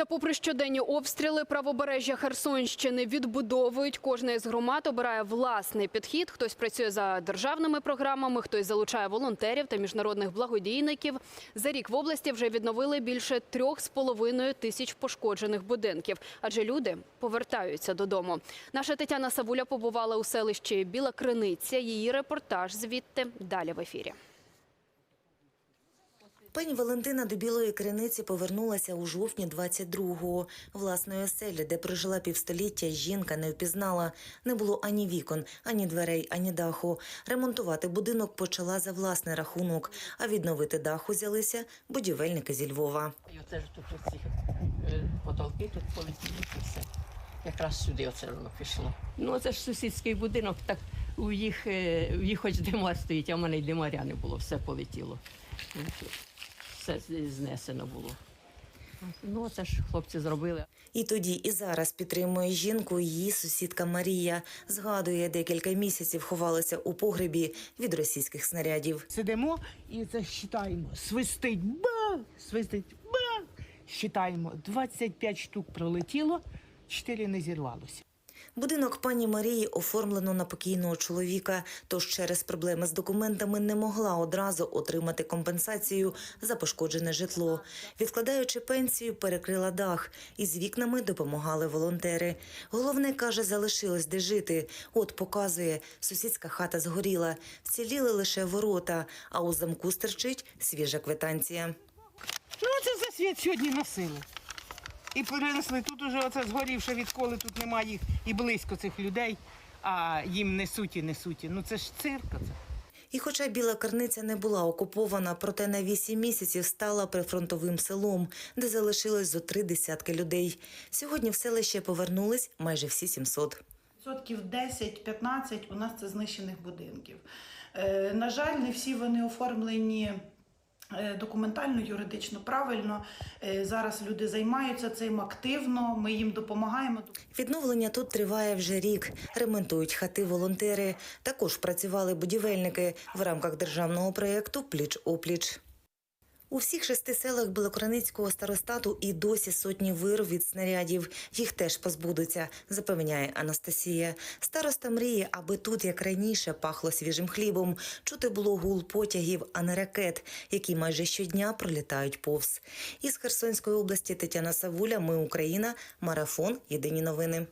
Та попри щоденні обстріли, правобережжя Херсонщини відбудовують. Кожна із громад обирає власний підхід. Хтось працює за державними програмами, хтось залучає волонтерів та міжнародних благодійників. За рік в області вже відновили більше трьох з половиною тисяч пошкоджених будинків, адже люди повертаються додому. Наша Тетяна Савуля побувала у селищі Біла Криниця. Її репортаж звідти далі в ефірі. Пані Валентина до Білої Криниці повернулася у жовтні 22-го. Власної оселі, де прожила півстоліття, жінка не впізнала. Не було ані вікон, ані дверей, ані даху. Ремонтувати будинок почала за власний рахунок, а відновити дах узялися будівельники зі Львова. І оце ж тут оці е, потолки тут полетіли все. Якраз сюди оце воно пішло. Ну, це ж сусідський будинок, так у їх, е, у їх хоч димар стоїть, а в мене й димаря не було, все полетіло. Все знесено було. Ну, це ж хлопці зробили. І тоді, і зараз підтримує жінку її сусідка Марія. Згадує, декілька місяців ховалася у погребі від російських снарядів. Сидимо і це считаємо. Свистить бах, свистить бах. Считаємо. 25 штук пролетіло, 4 не зірвалося. Будинок пані Марії оформлено на покійного чоловіка, тож через проблеми з документами не могла одразу отримати компенсацію за пошкоджене житло. Відкладаючи пенсію, перекрила дах. Із вікнами допомагали волонтери. Головне, каже, залишилось де жити. От показує, сусідська хата згоріла. Вціліли лише ворота, а у замку стерчить свіжа квитанція. Ну, це за світ сьогодні носили. І перенесли. Тут уже оце згорівше, відколи тут немає їх і близько цих людей, а їм несуть і несуть. Ну це ж цирк. Це. І хоча Біла Карниця не була окупована, проте на вісім місяців стала прифронтовим селом, де залишилось зо три десятки людей. Сьогодні в селище повернулись майже всі 700. Відсотків 10-15 у нас це знищених будинків. Е, На жаль, не всі вони оформлені документально, юридично правильно. Е, Зараз люди займаються цим активно, ми їм допомагаємо. Відновлення тут триває вже рік. Ремонтують хати волонтери. Також працювали будівельники в рамках державного проєкту Пліч-опліч. У всіх шести селах Білокраницького старостату і досі сотні вир від снарядів. Їх теж позбудуться, запевняє Анастасія. Староста мріє, аби тут, як раніше, пахло свіжим хлібом. Чути було гул потягів, а не ракет, які майже щодня пролітають повз. Із Херсонської області Тетяна Савуля. Ми Україна. Марафон. Єдині новини.